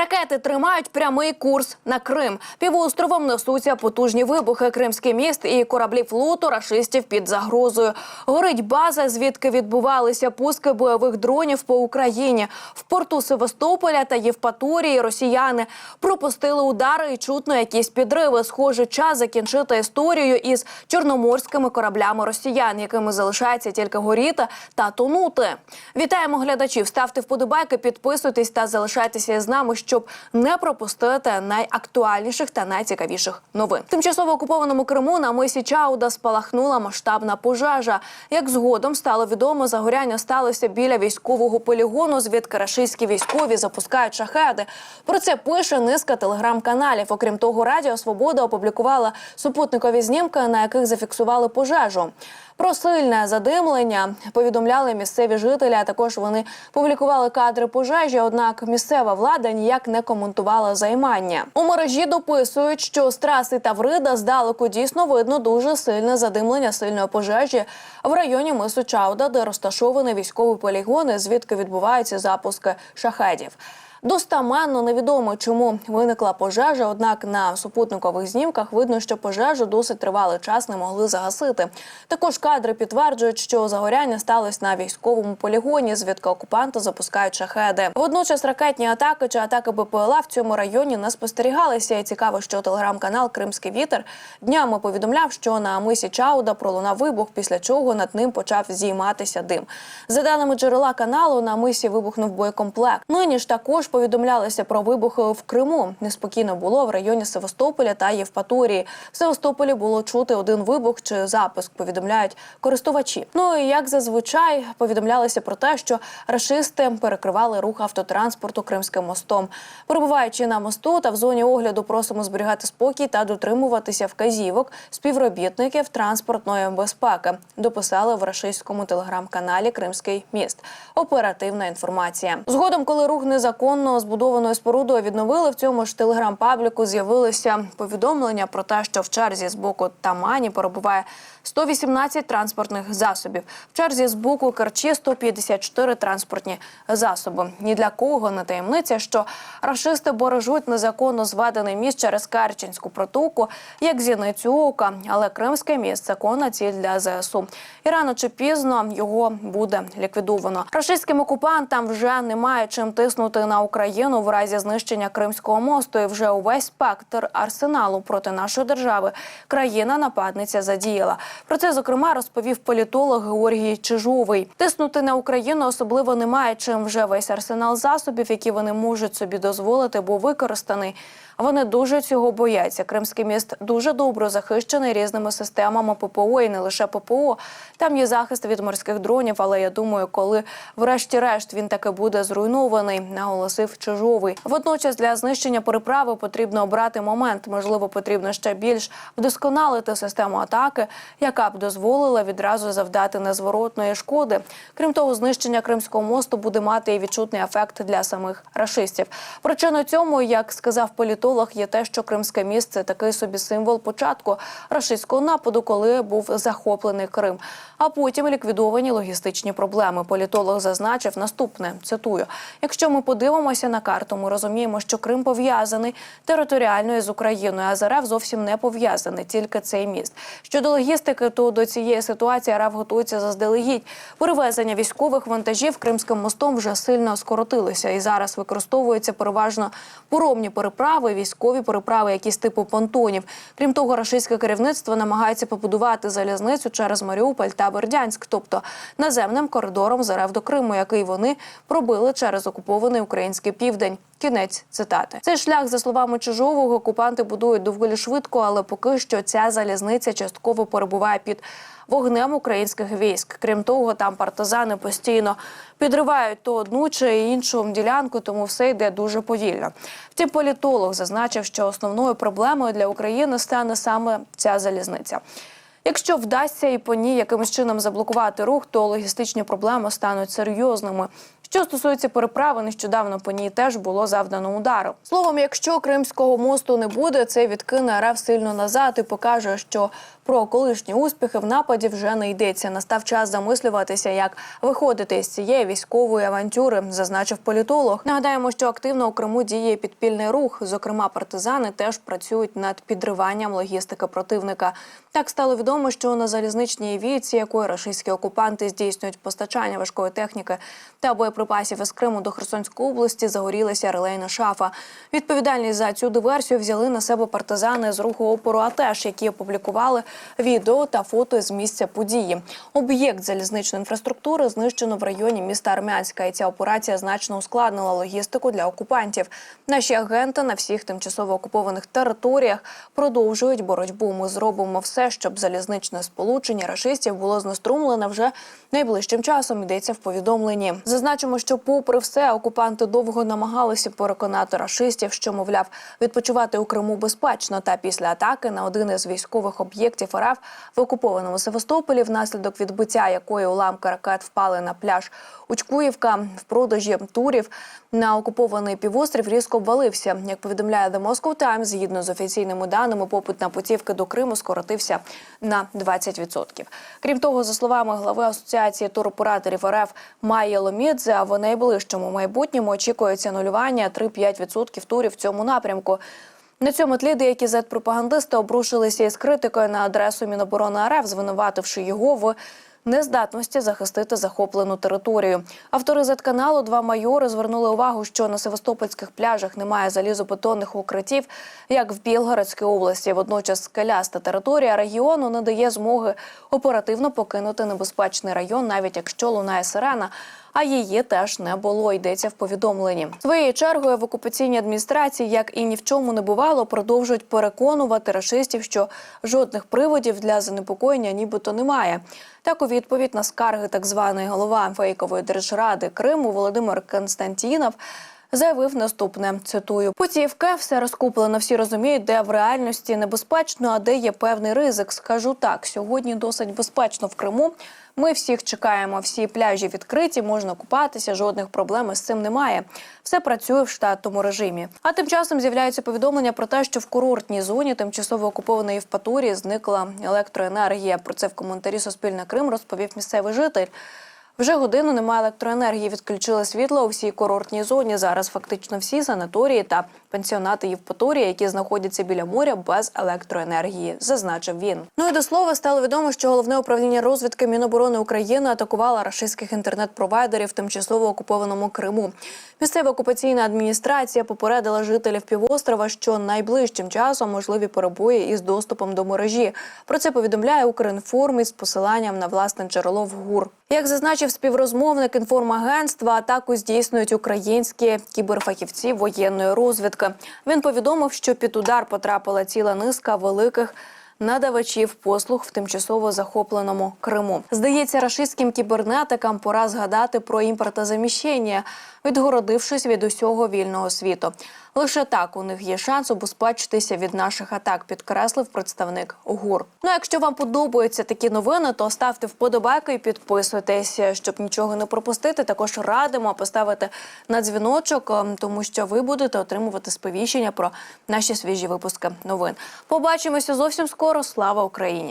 Ракети тримають прямий курс на Крим. Півостровом несуться потужні вибухи. Кримський міст і кораблі флоту рашистів під загрозою. Горить база, звідки відбувалися пуски бойових дронів по Україні. В порту Севастополя та Євпаторії росіяни пропустили удари і чутно якісь підриви. Схоже, час закінчити історію із чорноморськими кораблями росіян, якими залишається тільки горіти та тонути. Вітаємо глядачів. Ставте вподобайки, підписуйтесь та залишайтеся із нами, щоб не пропустити найактуальніших та найцікавіших новин. Тимчасово окупованому Криму на мисі Чауда спалахнула масштабна пожежа. Як згодом стало відомо, загоряння сталося біля військового полігону, звідки рашистські військові запускають шахеди. Про це пише низка телеграм-каналів. Окрім того, Радіо Свобода опублікувала супутникові знімки, на яких зафіксували пожежу. Про сильне задимлення повідомляли місцеві жителі. А також вони публікували кадри пожежі. Однак місцева влада ніяк не коментувала займання. У мережі дописують, що з траси Таврида здалеку дійсно видно дуже сильне задимлення сильної пожежі в районі мису Чауда, де розташований військовий полігон, звідки відбуваються запуски шахедів. Достаменно невідомо, чому виникла пожежа. Однак на супутникових знімках видно, що пожежу досить тривалий час не могли загасити. Також кадри підтверджують, що загоряння сталося на військовому полігоні, звідки окупанти запускають шахеди. Водночас ракетні атаки чи атаки БПЛА в цьому районі не спостерігалися. І цікаво, що телеграм-канал Кримський вітер днями повідомляв, що на мисі Чауда пролунав вибух, після чого над ним почав зійматися дим. За даними джерела каналу, на мисі вибухнув боєкомплект. Нині ж також повідомлялося про вибухи в Криму. Неспокійно було в районі Севастополя та Євпаторії. В Севастополі було чути один вибух чи запуск. Повідомляють користувачі. Ну і як зазвичай повідомлялося про те, що рашисти перекривали рух автотранспорту Кримським мостом. Перебуваючи на мосту та в зоні огляду, просимо зберігати спокій та дотримуватися вказівок співробітників транспортної безпеки. Дописали в рашистському телеграм-каналі Кримський міст. Оперативна інформація. Згодом, коли рух незаконно збудованою спорудою відновили в цьому ж телеграм-пабліку, з'явилися повідомлення про те, що в черзі з боку Тамані перебуває 118 транспортних засобів. В черзі з боку Керчі 154 транспортні засоби. Ні для кого не таємниця, що рашисти бережуть незаконно зведений міст через Керченську протоку, як зіницю ока. Але Кримське міст законна ціль для ЗСУ. І рано чи пізно його буде ліквідовано. Рашистським окупантам вже немає чим тиснути на Україну в разі знищення Кримського мосту. І вже увесь спектр арсеналу проти нашої держави країна нападниця задіяла. Про це зокрема розповів політолог Георгій Чижовий. Тиснути на Україну особливо немає чим вже весь арсенал засобів, які вони можуть собі дозволити, бо використаний. Вони дуже цього бояться. Кримський міст дуже добре захищений різними системами ППО і не лише ППО. Там є захист від морських дронів. Але я думаю, коли врешті-решт він таки буде зруйнований, наголосив Чижовий. Водночас для знищення переправи потрібно обрати момент. Можливо, потрібно ще більш вдосконалити систему атаки, яка б дозволила відразу завдати незворотної шкоди. Крім того, знищення Кримського мосту буде мати і відчутний ефект для самих рашистів. Причиною цьому, як сказав політолог, є те, що Кримське міст – це такий собі символ початку рашистського нападу, коли був захоплений Крим. А потім ліквідовані логістичні проблеми. Політолог зазначив наступне: цитую: якщо ми подивимося на карту, ми розуміємо, що Крим пов'язаний територіально з Україною, а з зовсім не пов'язаний, тільки цей міст. Щодо логістики, то до цієї ситуації РФ готується заздалегідь. Перевезення військових вантажів Кримським мостом вже сильно скоротилися і зараз використовуються переважно поромні переправи, військові переправи, якісь типу понтонів. Крім того, рашистське керівництво намагається побудувати залізницю через Маріуполь та Бердянськ, тобто наземним коридором з РФ до Криму, який вони пробили через окупований український південь. Кінець цитати. Цей шлях, за словами Чижового, окупанти будують доволі швидко, але поки що ця залізниця частково перебуває під вогнем українських військ. Крім того, там партизани постійно підривають то одну чи іншу ділянку, тому все йде дуже повільно. Втім, політолог зазначив, що основною проблемою для України стане саме ця залізниця. Якщо вдасться і по ній якимось чином заблокувати рух, то логістичні проблеми стануть серйозними. Що стосується переправи, нещодавно по ній теж було завдано удару. Словом, якщо Кримського мосту не буде, це відкине РФ сильно назад і покаже, що про колишні успіхи в нападі вже не йдеться. Настав час замислюватися, як виходити з цієї військової авантюри, зазначив політолог. Нагадаємо, що активно у Криму діє підпільний рух. Зокрема, партизани теж працюють над підриванням логістики противника. Так стало відомо, що на залізничній війці, якої рашистські окупанти здійснюють постачання важкої техніки та боєприпасів із Криму до Херсонської області, загорілася релейна шафа. Відповідальність за цю диверсію взяли на себе партизани з руху опору АТЕШ, які опублікували відео та фото з місця події. Об'єкт залізничної інфраструктури знищено в районі міста Армянська, і ця операція значно ускладнила логістику для окупантів. Наші агенти на всіх тимчасово окупованих територіях продовжують боротьбу. Ми зробимо все, щоб залізничне сполучення рашистів було знеструмлене вже найближчим часом. Йдеться в повідомленні. Зазначимо, що, попри все, окупанти довго намагалися переконати рашистів, що мовляв відпочивати у Криму безпечно. Та після атаки на один із військових об'єктів РФ в окупованому Севастополі, внаслідок відбиття якої уламки ракет впали на пляж Учкуївка в продажі турів на окупований півострів різко обвалився. Як повідомляє The Moscow Times, згідно з офіційними даними, попит на путівки до Криму скоротився на 20%. Крім того, за словами глави асоціації туроператорів РФ Майя Ломідзе, в найближчому майбутньому очікується анулювання 3-5% турів в цьому напрямку. На цьому тлі деякі зет-пропагандисти обрушилися із критикою на адресу Міноборони РФ, звинувативши його в нездатності захистити захоплену територію. Автори зет-каналу два майори звернули увагу, що на севастопольських пляжах немає залізобетонних укриттів, як в Білгородській області. Водночас скеляста територія регіону не дає змоги оперативно покинути небезпечний район, навіть якщо лунає сирена. А її теж не було. Йдеться в повідомленні. Своєю чергою в окупаційній адміністрації, як і ні в чому не бувало, продовжують переконувати рашистів, що жодних приводів для занепокоєння нібито немає. Так, у відповідь на скарги так званої голова фейкової держради Криму Володимир Константінов. Заявив наступне: цитую: путівки все розкуплено. Всі розуміють, де в реальності небезпечно, а де є певний ризик. Скажу так: сьогодні досить безпечно в Криму. Ми всіх чекаємо. Всі пляжі відкриті, можна купатися. Жодних проблем із цим немає. Все працює в штатному режимі. А тим часом з'являються повідомлення про те, що в курортній зоні тимчасово окупованої Євпаторії зникла електроенергія. Про це в коментарі Суспільне Крим розповів місцевий житель. Вже годину немає електроенергії. Відключили світло у всій курортній зоні. Зараз фактично всі санаторії та пенсіонати Євпаторії, які знаходяться біля моря, без електроенергії, зазначив він. Ну і до слова стало відомо, що головне управління розвідки Міноборони України атакувало рашистських інтернет-провайдерів тимчасово окупованому Криму. Місцева окупаційна адміністрація попередила жителів півострова, що найближчим часом можливі перебої із доступом до мережі. Про це повідомляє Укрінформ із посиланням на власне джерело в ГУР. Як зазначив співрозмовник інформагентства, атаку здійснюють українські кіберфахівці воєнної розвідки. Він повідомив, що під удар потрапила ціла низка великих. Надавачів послуг в тимчасово захопленому Криму здається, рашистським кібернетикам пора згадати про імпортозаміщення, відгородившись від усього вільного світу. Лише так у них є шанс убезпечитися від наших атак, підкреслив представник ГУР. Ну, якщо вам подобаються такі новини, то ставте вподобайки і підписуйтесь, щоб нічого не пропустити. Також радимо поставити на дзвіночок, ем, тому що ви будете отримувати сповіщення про наші свіжі випуски новин. Побачимося зовсім скоро. Слава Україні!